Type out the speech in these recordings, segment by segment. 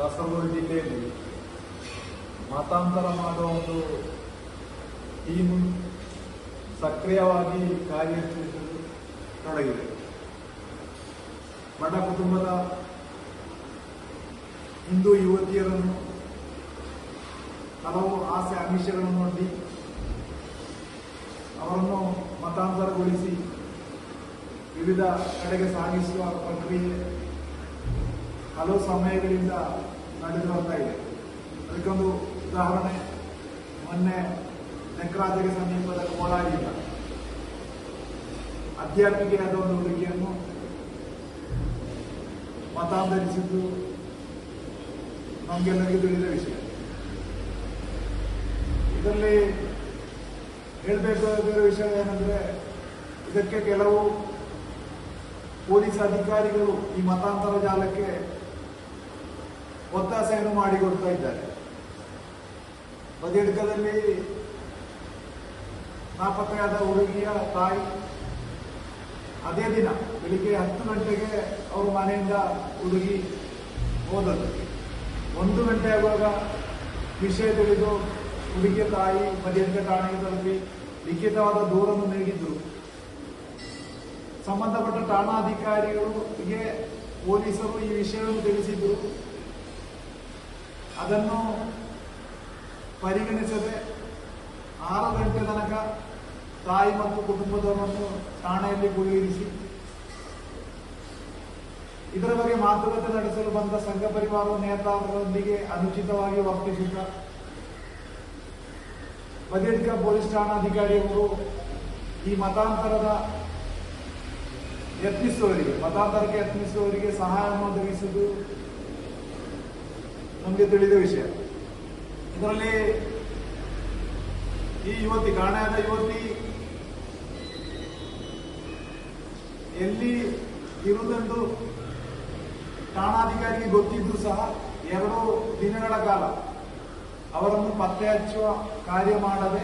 ಕಾಸರಗೋಡು ಜಿಲ್ಲೆಯಲ್ಲಿ ಮತಾಂತರ ಮಾಡುವ ಒಂದು ಟೀಮ್ ಸಕ್ರಿಯವಾಗಿ ಕಾರ್ಯನಿರ್ವಹಿಸಲು ತೊಡಗಿದೆ ಬಡ ಕುಟುಂಬದ ಹಿಂದೂ ಯುವತಿಯರನ್ನು ಹಲವು ಆಸೆ ಆಮಿಷಗಳನ್ನು ನೋಡಿ ಅವರನ್ನು ಮತಾಂತರಗೊಳಿಸಿ ವಿವಿಧ ಕಡೆಗೆ ಸಾಗಿಸುವ ಪ್ರಕ್ರಿಯೆ ಹಲವು ಸಮಯಗಳಿಂದ ನಡೆದು ಬರ್ತಾ ಇದೆ. ಅದಕ್ಕೊಂದು ಉದಾಹರಣೆ, ಮೊನ್ನೆ ನೆಕ್ರಾಜಿಗೆ ಸಮೀಪದ ಕೋಲಾರಿಯಿಂದ ಅಧ್ಯಾಪಿಕೆಯಾದ ಒಂದು ಹುಡುಗಿಯನ್ನು ಮತಾಂತರಿಸಿದ್ದು ನಮಗೆಲ್ಲರಿಗೂ ತಿಳಿದ ವಿಷಯ. ಇದರಲ್ಲಿ ಹೇಳಬೇಕಾಗಿರೋ ವಿಷಯ ಏನಂದ್ರೆ, ಇದಕ್ಕೆ ಕೆಲವು ಪೊಲೀಸ್ ಅಧಿಕಾರಿಗಳು ಈ ಮತಾಂತರ ಜಾಲಕ್ಕೆ ಒತ್ತಾಸೆಯನ್ನು ಮಾಡಿಕೊಡ್ತಾ ಇದ್ದಾರೆ. ಬದಿಡ್ಕದಲ್ಲಿ ನಾಪತ್ತೆಯಾದ ಹುಡುಗಿಯ ತಾಯಿ ಅದೇ ದಿನ ಬೆಳಿಗ್ಗೆ ಹತ್ತು ಗಂಟೆಗೆ ಅವರು ಮನೆಯಿಂದ ಹುಡುಗಿ ಹೋದದ್ದು ಒಂದು ಗಂಟೆ ಆಗುವಾಗ ವಿಷಯ ತಿಳಿದು ಹುಡುಗಿಯ ತಾಯಿ ಬದಿಯಂತ ಠಾಣೆಗೆ ತಲುಪಿ ಲಿಖಿತವಾದ ದೂರನ್ನು ನೀಡಿದ್ರು. ಸಂಬಂಧಪಟ್ಟ ಠಾಣಾಧಿಕಾರಿಗಳಿಗೆ ಪೊಲೀಸರು ಈ ವಿಷಯವನ್ನು ತಿಳಿಸಿದ್ರು. ಅದನ್ನು ಪರಿಗಣಿಸದೆ ಆರು ಗಂಟೆ ತನಕ ತಾಯಿ ಮತ್ತು ಕುಟುಂಬದವರನ್ನು ಠಾಣೆಯಲ್ಲಿ ಗುರಿಯಿರಿಸಿ ಇದರ ಬಗ್ಗೆ ಮಾತುಕತೆ ನಡೆಸಲು ಬಂದ ಸಂಘ ಪರಿವಾರ ನೇತಾರರೊಂದಿಗೆ ಅನುಚಿತವಾಗಿ ವರ್ತಿಸಿದ್ದ. ಬದಿಯಡ್ಕ ಪೊಲೀಸ್ ಠಾಣಾಧಿಕಾರಿಯವರು ಈ ಮತಾಂತರದ ಯತ್ನಿಸುವವರಿಗೆ, ಮತಾಂತರಕ್ಕೆ ಯತ್ನಿಸುವವರಿಗೆ ಸಹಾಯವನ್ನು ಒದಗಿಸುವುದು ನಮಗೆ ತಿಳಿದ ವಿಷಯ. ಇದರಲ್ಲಿ ಈ ಯುವತಿ ಕಾಣೆಯಾದ ಯುವತಿ ಎಲ್ಲಿ ಇರುವುದೆಂದು ಠಾಣಾಧಿಕಾರಿಗೆ ಗೊತ್ತಿದ್ದು ಸಹ ಎರಡು ದಿನಗಳ ಕಾಲ ಅವರನ್ನು ಪತ್ತೆ ಹಚ್ಚುವ ಕಾರ್ಯ ಮಾಡದೆ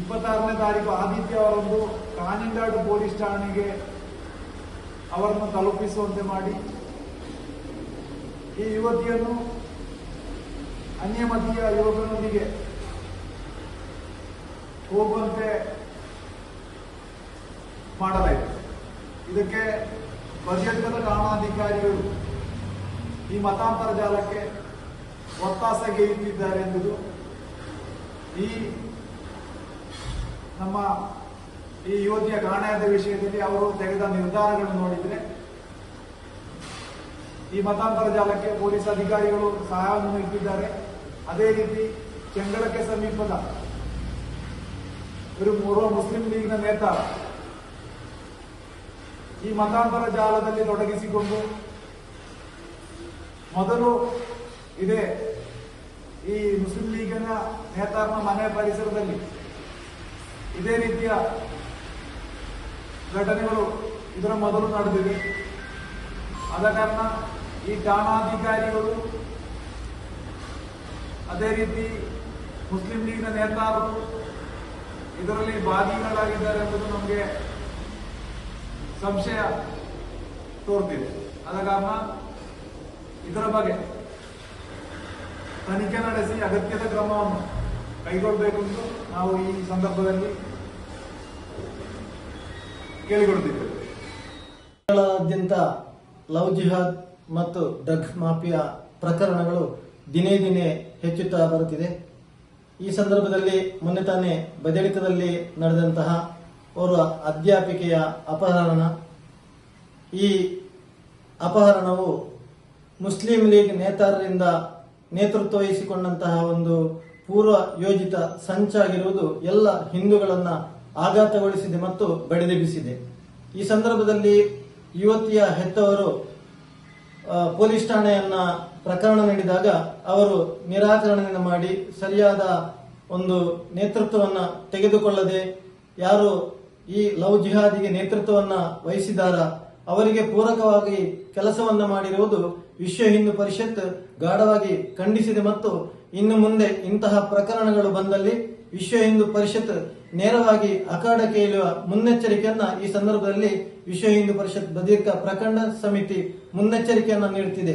ಇಪ್ಪತ್ತಾರನೇ ತಾರೀಕು ಆದಿತ್ಯವರಂದು ಕಾನಿಂಗಾಡು ಪೊಲೀಸ್ ಠಾಣೆಗೆ ಅವರನ್ನು ತಲುಪಿಸುವಂತೆ ಮಾಡಿ ಈ ಯುವತಿಯನ್ನು, ಅನ್ಯಮತೀಯ ಯುವಕನೊಂದಿಗೆ ಹೋಗುವಂತೆ ಮಾಡಲಾಯಿತು. ಇದಕ್ಕೆ ಬಜೆಟ್ನ ಠಾಣಾಧಿಕಾರಿಗಳು ಈ ಮತಾಂತರ ಜಾಲಕ್ಕೆ ಒತ್ತಾಸೆಗೆ ಇಟ್ಟಿದ್ದಾರೆ ಎಂಬುದು ಈ ನಮ್ಮ ಈ ಯುವತಿಯ ಕಾಣೆಯಾದ ವಿಷಯದಲ್ಲಿ ಅವರು ತೆಗೆದ ನಿರ್ಧಾರಗಳನ್ನು ನೋಡಿದ್ರೆ ಈ ಮತಾಂತರ ಜಾಲಕ್ಕೆ ಪೊಲೀಸ್ ಅಧಿಕಾರಿಗಳು ಸಹಾಯವನ್ನು ನೀಡುತ್ತಿದ್ದಾರೆ ಅದೇ ರೀತಿ ಚೆಂಗಳಕ್ಕೆ ಸಮೀಪದ ಇವರು ಓರ್ವ ಮುಸ್ಲಿಂ ಲೀಗ್ನ ನೇತಾರ ಈ ಮತಾಂತರ ಜಾಲದಲ್ಲಿ ತೊಡಗಿಸಿಕೊಂಡು ಮೊದಲು ಇದೆ ಈ ಮುಸ್ಲಿಂ ಲೀಗಿನ ನೇತಾರನ ಮನೆ ಪರಿಸರದಲ್ಲಿ ಇದೇ ರೀತಿಯ ಘಟನೆಗಳು ಇದರ ಮೊದಲು ನಡೆದಿವೆ ಆದ ಕಾರಣ ಈ ಠಾಣಾಧಿಕಾರಿಗಳು ಅದೇ ರೀತಿ ಮುಸ್ಲಿಂ ಲೀಗ್ನ ನೇತಾರರು ಇದರಲ್ಲಿ ಭಾಗಿಗಳಾಗಿದ್ದಾರೆ ಎಂಬುದು ನಮಗೆ ಸಂಶಯ ತೋರ್ತಿದೆ. ಆದ ಕಾರಣ ಇದರ ಬಗ್ಗೆ ತನಿಖೆ ನಡೆಸಿ ಅಗತ್ಯದ ಕ್ರಮವನ್ನು ಕೈಗೊಳ್ಳಬೇಕೆಂದು ನಾವು ಈ ಸಂದರ್ಭದಲ್ಲಿ ಕೇಳಿಕೊಳ್ತಿದ್ದೇವೆ ಕೇರಳಾದ್ಯಂತ ಲವ್ ಜಿಹಾದ್ ಮತ್ತು ಡ್ರಗ್ ಮಾಫಿಯಾ ಪ್ರಕರಣಗಳು ದಿನೇ ದಿನೇ ಹೆಚ್ಚುತ್ತಾ ಬರುತ್ತಿದೆ. ಈ ಸಂದರ್ಭದಲ್ಲಿ ಮೊನ್ನೆ ತಾನೇ ಬದಳಿಕದಲ್ಲಿ ನಡೆದಂತಹ ಓರ್ವ ಅಧ್ಯಾಪಿಕೆಯ ಅಪಹರಣ. ಈ ಅಪಹರಣವು ಮುಸ್ಲಿಂ ಲೀಗ್ ನೇತಾರರಿಂದ ನೇತೃತ್ವ ವಹಿಸಿಕೊಂಡಂತಹ ಒಂದು ಪೂರ್ವ ಯೋಜಿತ ಸಂಚಾಗಿರುವುದು ಎಲ್ಲ ಹಿಂದೂಗಳನ್ನು ಆಘಾತಗೊಳಿಸಿದೆ ಮತ್ತು ಬಡಿದೆಬ್ಬಿಸಿದೆ. ಈ ಸಂದರ್ಭದಲ್ಲಿ ಯುವತಿಯ ಹೆತ್ತವರು ಪೊಲೀಸ್ ಠಾಣೆಯನ್ನ ಪ್ರಕರಣ ನೀಡಿದಾಗ ಅವರು ನಿರಾಕರಣೆಯನ್ನು ಮಾಡಿ ಸರಿಯಾದ ಒಂದು ನೇತೃತ್ವವನ್ನ ತೆಗೆದುಕೊಳ್ಳದೆ ಯಾರು ಈ ಲವ್ ಜಿಹಾದಿಗೆ ನೇತೃತ್ವವನ್ನ ವಹಿಸಿದಾರ ಅವರಿಗೆ ಪೂರಕವಾಗಿ ಕೆಲಸವನ್ನ ಮಾಡಿರುವುದು ವಿಶ್ವ ಹಿಂದೂ ಪರಿಷತ್ ಗಾಢವಾಗಿ ಖಂಡಿಸಿದೆ ಮತ್ತು ಇನ್ನು ಮುಂದೆ ಇಂತಹ ಪ್ರಕರಣಗಳು ಬಂದಲ್ಲಿ ವಿಶ್ವ ಹಿಂದೂ ಪರಿಷತ್ ನೇರವಾಗಿ ಅಖಾಡಕ್ಕೆ ಇಳಿಯುವ ಮುನ್ನೆಚ್ಚರಿಕೆಯನ್ನ ಈ ಸಂದರ್ಭದಲ್ಲಿ ವಿಶ್ವ ಹಿಂದೂ ಪರಿಷತ್ ಬದಿರ್ಕ ಪ್ರಖಂಡ ಸಮಿತಿ ಮುನ್ನೆಚ್ಚರಿಕೆಯನ್ನು ನೀಡುತ್ತಿದೆ